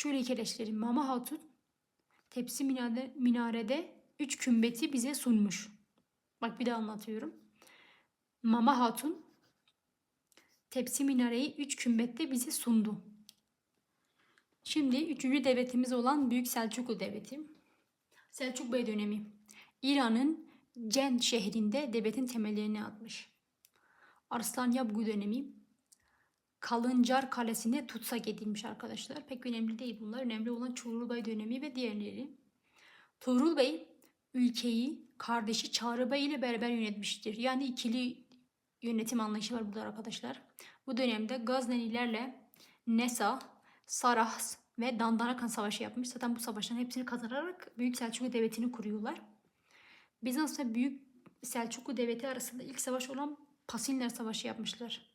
Şöyle kereçlerim. Mama Hatun tepsi minarede, minarede üç kümbeti bize sunmuş. Bak bir daha anlatıyorum. Mama Hatun tepsi minareyi üç kümbette bize sundu. Şimdi üçüncü devletimiz olan Büyük Selçuklu Devleti. Selçuk Bey dönemi. İran'ın Cen şehrinde devletin temellerini atmış. Arslan Yabgu dönemi. Kalıncar Kalesi'ne tutsak edilmiş arkadaşlar. Pek önemli değil bunlar. Önemli olan Tuğrul Bey dönemi ve diğerleri. Tuğrul Bey ülkeyi kardeşi Çağrı Bey ile beraber yönetmiştir. Yani ikili yönetim anlayışı var burada arkadaşlar. Bu dönemde Gaznelilerle Nesa, Sarahs ve Dandanakan Savaşı yapmış. Zaten bu savaşların hepsini kazanarak Büyük Selçuklu Devleti'ni kuruyorlar. Bizans ve Büyük Selçuklu Devleti arasında ilk savaş olan Pasinler Savaşı yapmışlar.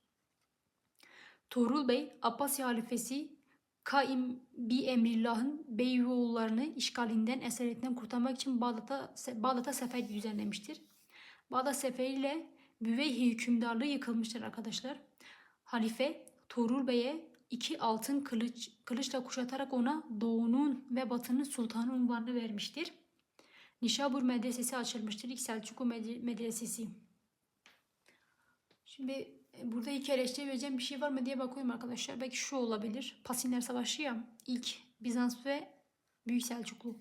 Tuğrul Bey, Abbasi halifesi Kaim bi Emrillah'ın Beyoğullarını işgalinden, esaretinden kurtarmak için Bağdat'a Bağdat'a sefer düzenlemiştir. Bağdat seferiyle Büveyhi hükümdarlığı yıkılmıştır arkadaşlar. Halife Tuğrul Bey'e iki altın kılıç, kılıçla kuşatarak ona doğunun ve batının sultanı unvanını vermiştir. Nişabur medresesi açılmıştır. İlk Selçuklu med- medresesi. Şimdi burada ilk eleştiri vereceğim bir şey var mı diye bakıyorum arkadaşlar. Belki şu olabilir. Pasinler Savaşı ya. İlk Bizans ve Büyük Selçuklu.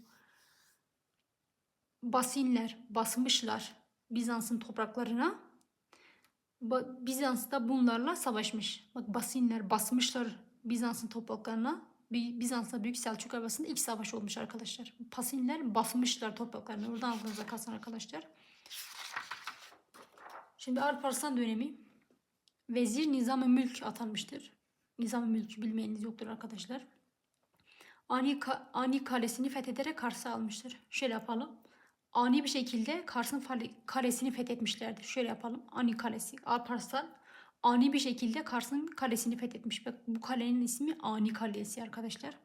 Basinler basmışlar Bizans'ın topraklarına. Ba- Bizans da bunlarla savaşmış. Bak Basinler basmışlar Bizans'ın topraklarına. Bi- Bizans'la Büyük Selçuk arasında ilk savaş olmuş arkadaşlar. Pasinler basmışlar topraklarını. Oradan aklınıza kalsın arkadaşlar. Şimdi Alparslan dönemi. Vezir Nizam-ı Mülk atanmıştır. Nizam-ı Mülk'ü bilmeyeniniz yoktur arkadaşlar. Ani, Ka- Ani kalesini fethederek Kars'ı almıştır. Şöyle yapalım. Ani bir şekilde Kars'ın kalesini fethetmişlerdir. Şöyle yapalım. Ani kalesi. Alparslan ani bir şekilde Kars'ın kalesini fethetmiş. Bak bu kalenin ismi Ani Kalesi arkadaşlar.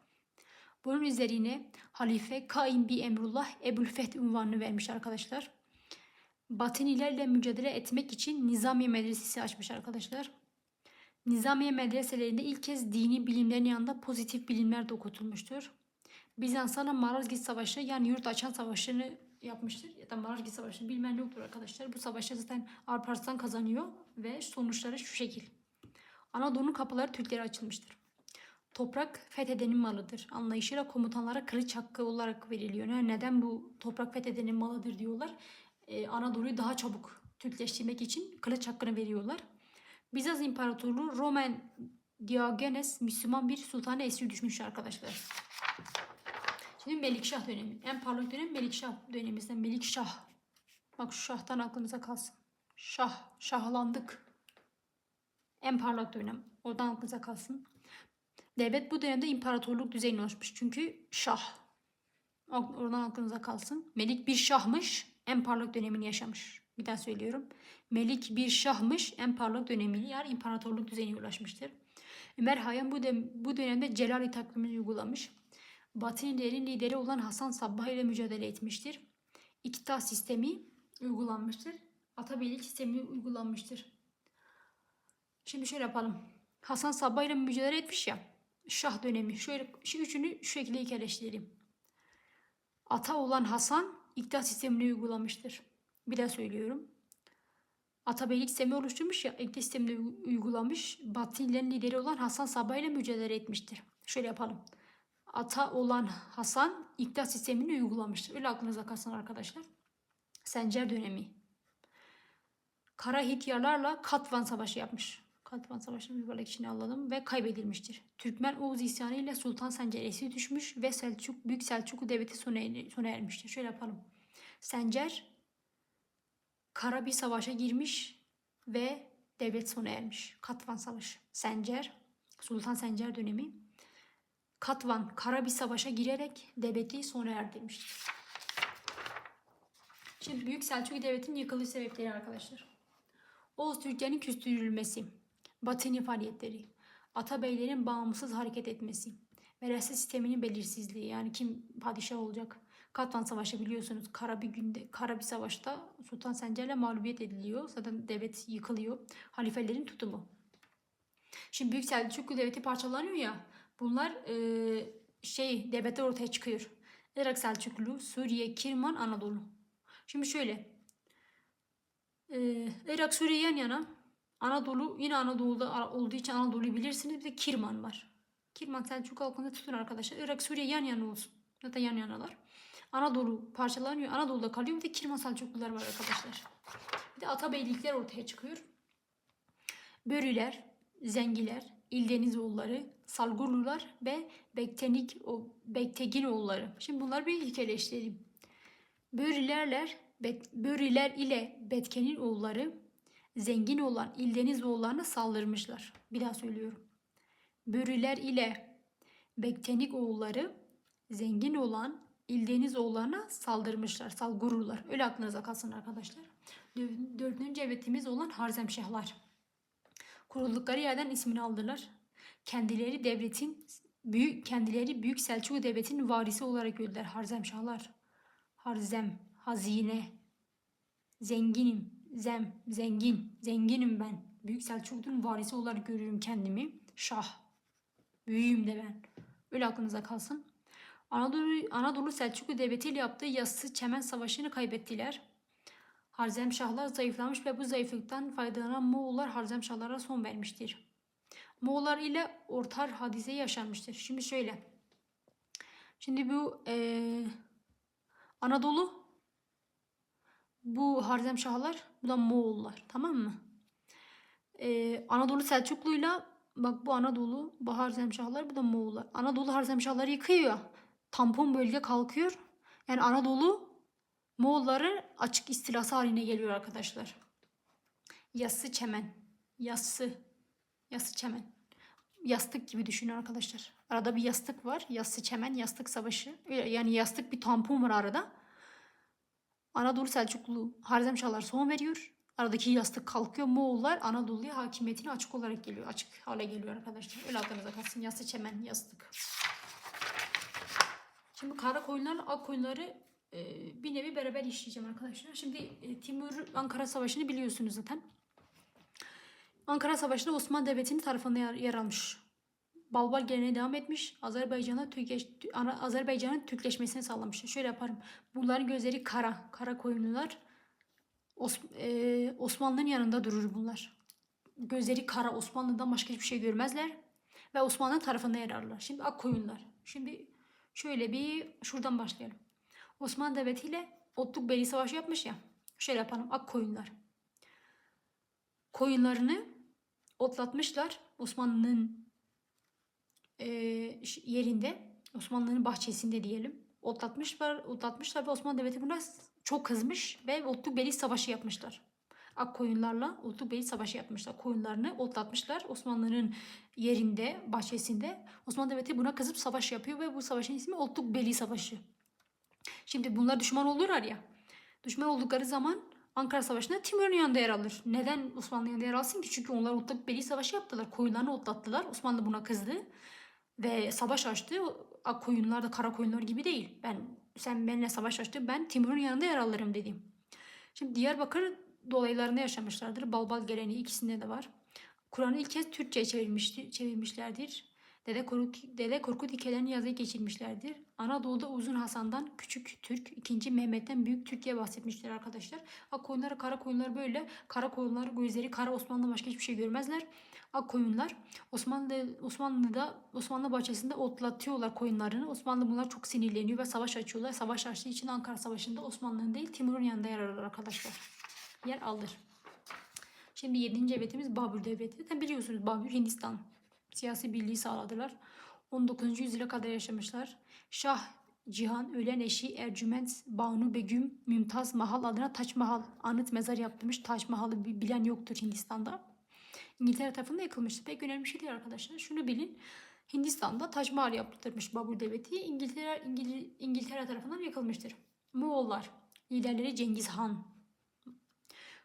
Bunun üzerine Halife Kaim bi Emrullah Ebu'l-Feth unvanını vermiş arkadaşlar. Batinilerle mücadele etmek için Nizamiye Medresesi açmış arkadaşlar. Nizamiye medreselerinde ilk kez dini bilimlerin yanında pozitif bilimler de okutulmuştur. Bizanslarla Malazgirt Savaşı yani yurt açan savaşını yapmıştır. Ya da Malazgirt Savaşı'nı bilmeyen yoktur arkadaşlar. Bu savaşta zaten Alparslan kazanıyor ve sonuçları şu şekil. Anadolu'nun kapıları Türklere açılmıştır. Toprak fethedenin malıdır. Anlayışıyla komutanlara kılıç hakkı olarak veriliyor. Yani neden bu toprak fethedenin malıdır diyorlar. Ee, Anadolu'yu daha çabuk Türkleştirmek için kılıç hakkını veriyorlar. Bizans İmparatorluğu Roman Diogenes Müslüman bir sultana esir düşmüş arkadaşlar. Şimdi Melikşah dönemi. En parlak dönem Melikşah dönemimizden Melikşah. Bak şu şahtan aklınıza kalsın. Şah, şahlandık. En parlak dönem. Oradan aklınıza kalsın. Devlet bu dönemde imparatorluk düzeyine ulaşmış. Çünkü şah. Oradan aklınıza kalsın. Melik bir şahmış. En parlak dönemini yaşamış. Bir daha söylüyorum. Melik bir şahmış. En parlak dönemini yani imparatorluk düzeyine ulaşmıştır. Ömer Hayyam bu, dönem- bu dönemde Celali takvimini uygulamış. Batinilerin lideri olan Hasan Sabbah ile mücadele etmiştir. İktidar sistemi uygulanmıştır. Atabeylik sistemi uygulanmıştır. Şimdi şöyle yapalım. Hasan Sabbah ile mücadele etmiş ya. Şah dönemi. Şöyle şu üçünü şu şekilde ikileştirelim. Ata olan Hasan iktidar sistemini uygulamıştır. Bir daha söylüyorum. Atabeylik sistemi oluşturmuş ya, iktidar sistemini uy- uygulamış. Batinilerin lideri olan Hasan Sabbah ile mücadele etmiştir. Şöyle yapalım. Ata olan Hasan iktidar sistemini uygulamıştır. Öyle aklınıza kalsın arkadaşlar. Sencer dönemi. Kara Hityarlarla Katvan Savaşı yapmış. Katvan Savaşı'nı mübarek içine alalım ve kaybedilmiştir. Türkmen Oğuz isyanı ile Sultan Sencer esir düşmüş ve Selçuk Büyük Selçuklu Devleti sona, sona ermiştir. Şöyle yapalım. Sencer kara bir savaşa girmiş ve devlet sona ermiş. Katvan Savaşı. Sencer, Sultan Sencer dönemi. Katvan kara bir savaşa girerek devleti sona erdirmiştir. Şimdi Büyük Selçuklu Devleti'nin yıkılış sebepleri arkadaşlar. Oğuz Türklerinin küstürülmesi, Batini faaliyetleri, Atabeylerin bağımsız hareket etmesi, veraset sisteminin belirsizliği yani kim padişah olacak. Katvan Savaşı biliyorsunuz kara bir günde kara bir savaşta Sultan Sencer'le mağlubiyet ediliyor. Zaten devlet yıkılıyor. Halifelerin tutumu. Şimdi Büyük Selçuklu Devleti parçalanıyor ya. Bunlar e, şey devletler ortaya çıkıyor. Irak Selçuklu, Suriye, Kirman, Anadolu. Şimdi şöyle. Ee, Irak, Suriye yan yana. Anadolu yine Anadolu'da olduğu için Anadolu'yu bilirsiniz. Bir de Kirman var. Kirman Selçuk halkında tutun arkadaşlar. Irak, Suriye yan yana olsun. Zaten yan yanalar. Anadolu parçalanıyor. Anadolu'da kalıyor. Bir de Kirman Selçuklular var arkadaşlar. Bir de Atabeylikler ortaya çıkıyor. Börüler, Zengiler, İldenizoğulları, Salgurlular ve Bektenik, o Bekteginoğulları. Şimdi bunlar bir hikayeleştirelim. Börülerler, Bet, Börüler ile Betkenin oğulları zengin olan İldeniz oğullarına saldırmışlar. Bir daha söylüyorum. Börüler ile Bektenik oğulları zengin olan İldeniz oğullarına saldırmışlar. Salgurlular. Öyle aklınıza kalsın arkadaşlar. Dö- Dördüncü devletimiz olan Harzemşahlar. Kuruldukları yerden ismini aldılar. Kendileri devletin büyük kendileri Büyük Selçuklu devletinin varisi olarak gördüler Harzemşahlar. Harzem, hazine, zenginim, zem, zengin, zenginim ben. Büyük Selçuklu'nun varisi olarak görüyorum kendimi. Şah, büyüğüm de ben. Öyle aklınıza kalsın. Anadolu, Anadolu Selçuklu Devleti ile yaptığı Yassı Çemen Savaşı'nı kaybettiler. Harzemşahlar zayıflamış ve bu zayıflıktan faydalanan Moğollar Harzemşahlara son vermiştir. Moğollar ile Ortar hadise yaşanmıştır. Şimdi şöyle. Şimdi bu eee, Anadolu bu Harzemşahlar bu da Moğollar tamam mı? Eee, Anadolu Selçuklu'yla bak bu Anadolu bu Harzemşahlar bu da Moğollar. Anadolu Harzemşahları yıkıyor. Tampon bölge kalkıyor. Yani Anadolu Moğolların açık istilası haline geliyor arkadaşlar. Yassı çemen. Yassı. Yassı çemen. Yastık gibi düşünün arkadaşlar. Arada bir yastık var. Yassı çemen, yastık savaşı. Yani yastık bir tampon var arada. Anadolu Selçuklu Harzemşahlar son veriyor. Aradaki yastık kalkıyor. Moğollar Anadolu'ya hakimiyetine açık olarak geliyor. Açık hale geliyor arkadaşlar. Öyle aklınıza kalsın. Yassı çemen, yastık. Şimdi kara koyunlarla ak koyunları e, bir nevi beraber işleyeceğim arkadaşlar. Şimdi e, Timur Ankara Savaşı'nı biliyorsunuz zaten. Ankara Savaşı'nda Osmanlı Devleti'nin tarafında yer almış. Balbal geleneği devam etmiş. Azerbaycan'a Türkleş, Azerbaycan'ın Türkleşmesini sağlamış. Şöyle yaparım. Bunların gözleri kara. Kara koyunlular. Os, e, Osmanlı'nın yanında durur bunlar. Gözleri kara. Osmanlı'dan başka hiçbir şey görmezler. Ve Osmanlı tarafında yer alırlar. Şimdi ak koyunlar. Şimdi şöyle bir şuradan başlayalım. Osmanlı Devleti ile Otluk Beyliği Savaşı yapmış ya. Şöyle yapalım. Ak koyunlar. Koyunlarını otlatmışlar. Osmanlı'nın ş- yerinde. Osmanlı'nın bahçesinde diyelim. Otlatmışlar, otlatmışlar ve Osmanlı Devleti buna çok kızmış ve Otluk Beyliği Savaşı yapmışlar. Ak koyunlarla Otluk Beyliği Savaşı yapmışlar. Koyunlarını otlatmışlar Osmanlı'nın yerinde, bahçesinde. Osmanlı Devleti buna kızıp savaş yapıyor ve bu savaşın ismi Otluk Beyliği Savaşı. Şimdi bunlar düşman olurlar ya. Düşman oldukları zaman Ankara Savaşı'nda Timur'un yanında yer alır. Neden Osmanlı yanında yer alsın ki? Çünkü onlar Otluk Beyliği Savaşı yaptılar. Koyunlarını otlattılar. Osmanlı buna kızdı. Ve savaş açtı. Koyunlar da kara koyunlar gibi değil. Ben sen benimle savaş açtın ben Timur'un yanında yer alırım dedim. Şimdi Diyarbakır dolaylarında yaşamışlardır. Balbal geleneği ikisinde de var. Kur'an'ı ilk kez Türkçe'ye çevirmişti, çevirmişlerdir. Dede Korkut, Dede Korkut hikayelerini yazıya geçirmişlerdir. Anadolu'da Uzun Hasan'dan Küçük Türk, 2. Mehmet'ten Büyük Türkiye bahsetmişler arkadaşlar. Ak koyunları, kara koyunlar böyle. Kara koyunlar gözleri kara Osmanlı'dan başka hiçbir şey görmezler. Ak koyunlar Osmanlı Osmanlı'da Osmanlı bahçesinde otlatıyorlar koyunlarını. Osmanlı bunlar çok sinirleniyor ve savaş açıyorlar. Savaş açtığı için Ankara Savaşı'nda Osmanlı'nın değil Timur'un yanında yer alır arkadaşlar. Yer alır. Şimdi 7. devletimiz Babür Devleti. Biliyorsunuz Babür Hindistan. Siyasi birliği sağladılar. 19. yüzyıla kadar yaşamışlar. Şah Cihan ölen eşi Ercüment Banu Begüm Mümtaz Mahal adına Taç Mahal anıt mezar yaptırmış. Taç Mahal'ı bi- bilen yoktur Hindistan'da. İngiltere tarafında yakılmıştı. Pek önemli bir şey değil arkadaşlar. Şunu bilin. Hindistan'da Taç Mahal yaptırmış Babur Devleti. İngiltere, İngil- İngiltere tarafından yakılmıştır. Moğollar. Liderleri Cengiz Han.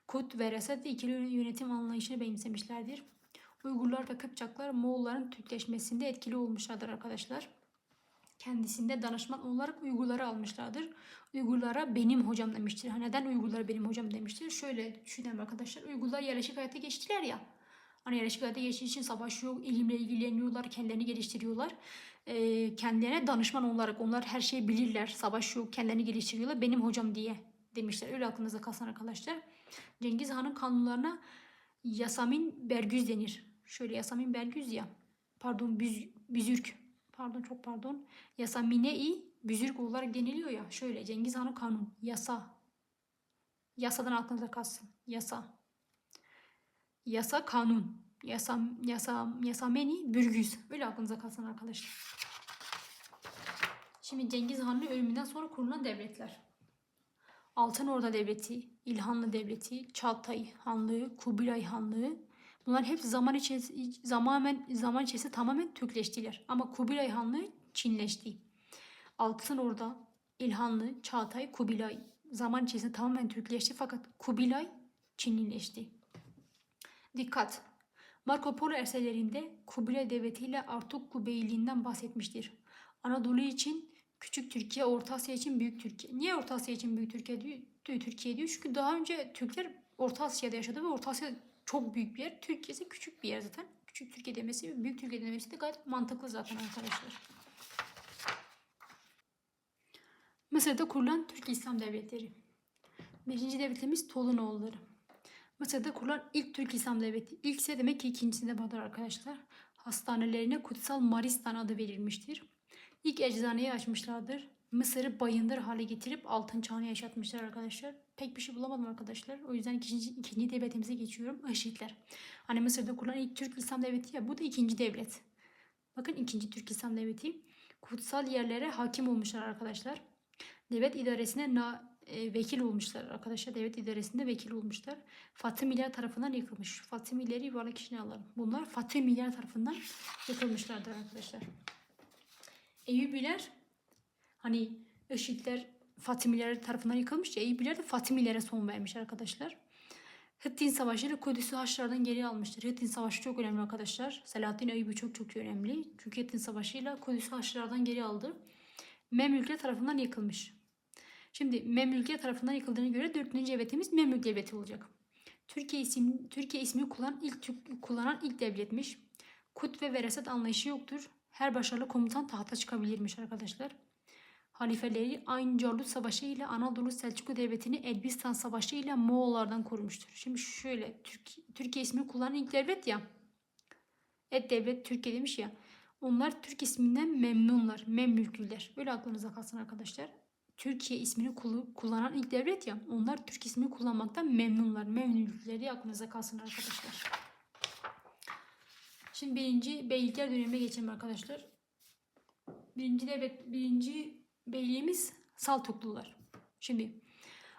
Kut ve Resed ikili yönetim anlayışını benimsemişlerdir. Uygurlar ve Kıpçaklar Moğolların Türkleşmesinde etkili olmuşlardır arkadaşlar. Kendisinde danışman olarak Uygurları almışlardır. Uygurlara benim hocam demiştir. Ha, neden Uygurlara benim hocam demiştir? Şöyle düşünelim arkadaşlar. Uygurlar yerleşik hayata geçtiler ya. Hani yerleşik hayata geçtiği için savaşıyor, ilimle ilgileniyorlar, kendilerini geliştiriyorlar. Ee, kendilerine danışman olarak onlar her şeyi bilirler, savaşıyor, kendilerini geliştiriyorlar. Benim hocam diye demişler. Öyle aklınızda kalsın arkadaşlar. Cengiz Han'ın kanunlarına Yasamin Bergüz denir. Şöyle Yasamin Bergüz ya. Pardon Büz, Büzürk. Pardon çok pardon. Yasamine-i Büzürk olarak deniliyor ya. Şöyle Cengiz Han'ın kanun. Yasa. Yasadan aklınızda kalsın. Yasa. Yasa kanun. Yasa, yasa, yasameni bürgüz. Öyle aklınıza kalsın arkadaşlar. Şimdi Cengiz Han'ın ölümünden sonra kurulan devletler. Altın Orda Devleti, İlhanlı Devleti, Çağatay Hanlığı, Kubilay Hanlığı. Bunlar hep zaman içerisinde zamamen zaman içerisinde tamamen Türkleştiler. Ama Kubilay Hanlığı Çinleşti. Altın Orda, İlhanlı, Çağatay, Kubilay zaman içerisinde tamamen Türkleşti fakat Kubilay Çinlileşti. Dikkat! Marco Polo eserlerinde Kubilay Devleti ile Artuklu Beyliğinden bahsetmiştir. Anadolu için Küçük Türkiye, Orta Asya için Büyük Türkiye. Niye Orta Asya için Büyük Türkiye diyor? Türkiye diyor. Çünkü daha önce Türkler Orta Asya'da yaşadı ve Orta Asya çok büyük bir yer. Türkiye ise küçük bir yer zaten. Küçük Türkiye demesi, Büyük Türkiye demesi de gayet mantıklı zaten arkadaşlar. Mısır'da kurulan Türk İslam devletleri. Birinci devletimiz Tolunoğulları. Mısır'da kurulan ilk Türk İslam devleti. İlk ise demek ki ikincisinde vardır arkadaşlar. Hastanelerine Kutsal Maristan adı verilmiştir. İlk eczaneyi açmışlardır. Mısır'ı bayındır hale getirip altın çağını yaşatmışlar arkadaşlar. Pek bir şey bulamadım arkadaşlar. O yüzden ikinci, ikinci devletimize geçiyorum. Işitler. Hani Mısır'da kurulan ilk Türk İslam devleti ya bu da ikinci devlet. Bakın ikinci Türk İslam devleti. Kutsal yerlere hakim olmuşlar arkadaşlar. Devlet idaresine na, e, vekil olmuşlar arkadaşlar. Devlet idaresinde vekil olmuşlar. Fatımiler tarafından yıkılmış. Fatımileri yuvarlak içine alalım. Bunlar Fatımiler tarafından yıkılmışlardır arkadaşlar. Eyyubiler hani IŞİD'ler Fatimiler tarafından yıkılmış ya Eyyubiler de Fatimilere son vermiş arkadaşlar. Hittin Savaşı ile Kudüs'ü Haçlılardan geri almıştır. Hittin Savaşı çok önemli arkadaşlar. Selahaddin Eyyubi çok çok önemli. Çünkü Hittin Savaşı ile Kudüs'ü Haçlılardan geri aldı. Memlükler tarafından yıkılmış. Şimdi Memlükler tarafından yıkıldığına göre dördüncü devletimiz Memlük Devleti olacak. Türkiye ismi, Türkiye ismi kullanan ilk, Türk, kullanan ilk devletmiş. Kut ve veraset anlayışı yoktur. Her başarılı komutan tahta çıkabilirmiş arkadaşlar. Halifeleri Ayn Calut Savaşı ile Anadolu Selçuklu Devleti'ni Elbistan Savaşı ile Moğollardan korumuştur. Şimdi şöyle Türk, Türkiye ismini kullanan ilk devlet ya. Et devlet Türkiye demiş ya. Onlar Türk isminden memnunlar, Memlükliler. Böyle aklınıza kalsın arkadaşlar. Türkiye ismini kullanan ilk devlet ya. Onlar Türk ismini kullanmaktan memnunlar, Memlüklileri aklınıza kalsın arkadaşlar. Şimdi birinci beylikler dönemine geçelim arkadaşlar. Birinci devlet, birinci beyliğimiz Saltuklular. Şimdi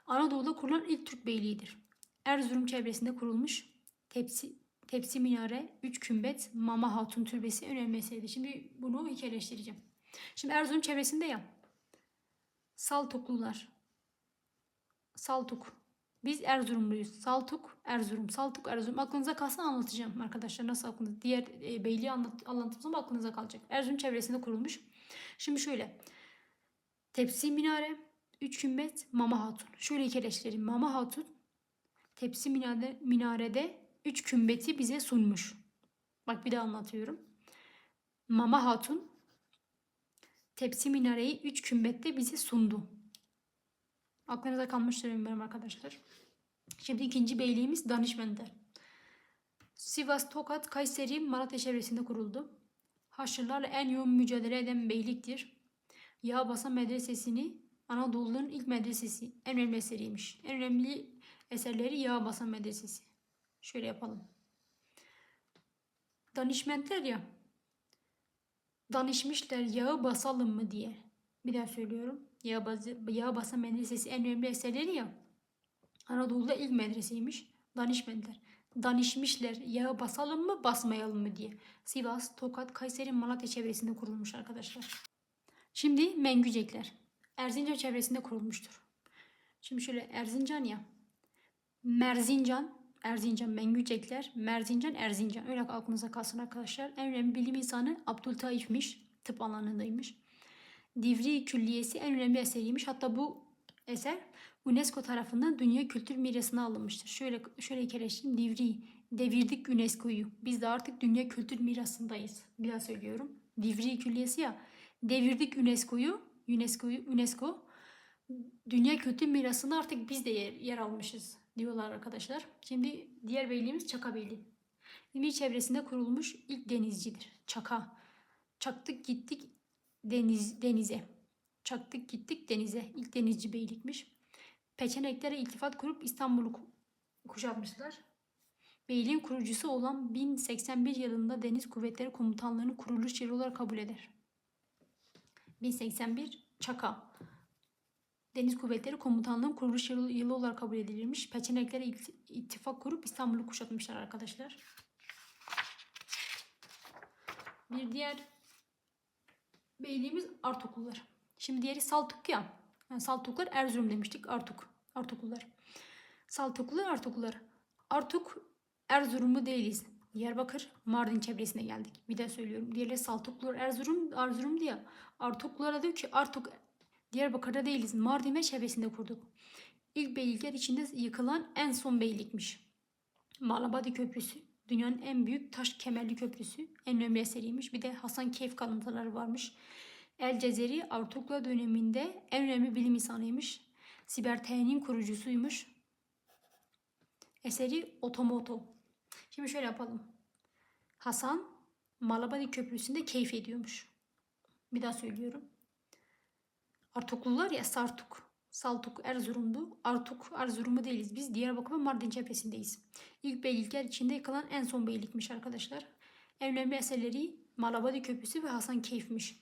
Anadolu'da kurulan ilk Türk beyliğidir. Erzurum çevresinde kurulmuş tepsi, tepsi minare, üç kümbet, Mama Hatun türbesi önemli meseleydi. Şimdi bunu hikayeleştireceğim. Şimdi Erzurum çevresinde ya Saltuklular. Saltuk. Biz Erzurumluyuz. Saltuk, Erzurum. Saltuk, Erzurum. Aklınıza kalsın anlatacağım arkadaşlar. Nasıl aklınıza? Diğer e, beyliği anlat, anlattığım zaman aklınıza kalacak. Erzurum çevresinde kurulmuş. Şimdi şöyle. Tepsi minare, üç kümbet, Mama Hatun. Şöyle ikeleştirelim. Mama Hatun tepsi minare, minarede üç kümbeti bize sunmuş. Bak bir daha anlatıyorum. Mama Hatun tepsi minareyi üç kümbette bize sundu. Aklınıza kalmıştır umarım arkadaşlar. Şimdi ikinci beyliğimiz Danişmender. Sivas, Tokat, Kayseri, Malatya çevresinde kuruldu. Haçlılarla en yoğun mücadele eden beyliktir. Yağbasa Medresesi'ni Anadolu'nun ilk medresesi, en önemli eseriymiş. En önemli eserleri Yağbasa Medresesi. Şöyle yapalım. Danişmentler ya, danışmışlar yağı basalım mı diye. Bir daha söylüyorum. Yağ, yağ basa medresesi en önemli eserleri ya. Anadolu'da ilk medreseymiş. Danışmentler. Danışmışlar yağı basalım mı basmayalım mı diye. Sivas, Tokat, Kayseri, Malatya çevresinde kurulmuş arkadaşlar. Şimdi Mengücekler. Erzincan çevresinde kurulmuştur. Şimdi şöyle Erzincan ya. Merzincan, Erzincan, Mengücekler, Merzincan, Erzincan. Öyle aklınıza kalsın arkadaşlar. En önemli bilim insanı Abdültaif'miş. Tıp alanındaymış. Divri Külliyesi en önemli eseriymiş. Hatta bu eser UNESCO tarafından Dünya Kültür Mirası'na alınmıştır. Şöyle şöyle keleştireyim. Divri, Devirdik UNESCO'yu. Biz de artık dünya kültür mirasındayız. Bir daha söylüyorum. Divri külliyesi ya. Devirdik UNESCO'yu. UNESCO'yu UNESCO dünya kültür mirasında artık biz de yer, yer almışız diyorlar arkadaşlar. Şimdi diğer beyliğimiz Çaka Beyliği. İzmir çevresinde kurulmuş ilk denizcidir. Çaka. Çaktık gittik deniz denize. Çaktık gittik denize. İlk denizci beylikmiş. Peçeneklere iltifat kurup İstanbul'u ku- kuşatmışlar. Beyliğin kurucusu olan 1081 yılında Deniz Kuvvetleri Komutanlığı'nın kuruluş yeri olarak kabul eder. 1081 Çaka. Deniz Kuvvetleri Komutanlığı'nın kuruluş yılı, yılı olarak kabul edilirmiş. Peçeneklere ittifak kurup İstanbul'u kuşatmışlar arkadaşlar. Bir diğer beyliğimiz Artokullar. Şimdi diğeri Saltuk ya. Yani Saltuklar Erzurum demiştik. Artuk. Artokullar. Saltuklular Artokullar. Artuk Erzurumlu değiliz. Diyarbakır, Mardin çevresine geldik. Bir daha söylüyorum. Diğerleri Saltuklular Erzurum, Erzurum diye. Artuklulara diyor ki Artuk Diyarbakır'da değiliz. Mardin ve çevresinde kurduk. İlk beylikler içinde yıkılan en son beylikmiş. Malabadi Köprüsü. Dünyanın en büyük taş kemerli köprüsü. En önemli eseriymiş. Bir de Hasan Keyf kalıntıları varmış. El Cezeri Artukla döneminde en önemli bilim insanıymış. Siberte'nin kurucusuymuş. Eseri Otomoto. Şimdi şöyle yapalım. Hasan Malabadi Köprüsü'nde keyif ediyormuş. Bir daha söylüyorum. Artuklular ya Sartuk. Saltuk Erzurum'du. Artuk Erzurum'u değiliz. Biz Diyarbakır ve Mardin cephesindeyiz. İlk beylikler içinde yıkılan en son beylikmiş arkadaşlar. En önemli eserleri Malabadi Köprüsü ve Hasan Keyf'miş.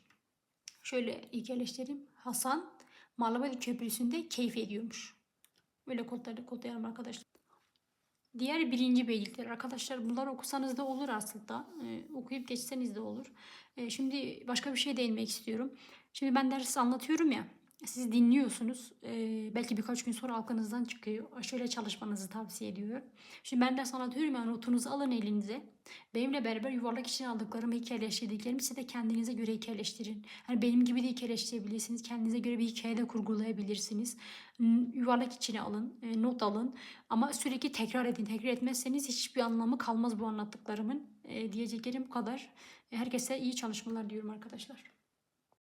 Şöyle ilk eleştirim. Hasan Malabadi Köprüsü'nde keyif ediyormuş. Böyle kodları kodlayalım arkadaşlar. Diğer birinci beylikler arkadaşlar bunları okusanız da olur aslında. Ee, okuyup geçseniz de olur. Ee, şimdi başka bir şey değinmek istiyorum. Şimdi ben ders anlatıyorum ya. Siz dinliyorsunuz. Ee, belki birkaç gün sonra aklınızdan çıkıyor. Şöyle çalışmanızı tavsiye ediyorum. Şimdi ben ders anlatıyorum ya notunuzu alın elinize. Benimle beraber yuvarlak için aldıklarımı hikayeleştirdiklerimi size de kendinize göre hikayeleştirin. Hani benim gibi de hikayeleştirebilirsiniz. Kendinize göre bir hikaye de kurgulayabilirsiniz. Yuvarlak içine alın, e, not alın. Ama sürekli tekrar edin. Tekrar etmezseniz hiçbir anlamı kalmaz bu anlattıklarımın. E, diyeceklerim bu kadar. Herkese iyi çalışmalar diyorum arkadaşlar.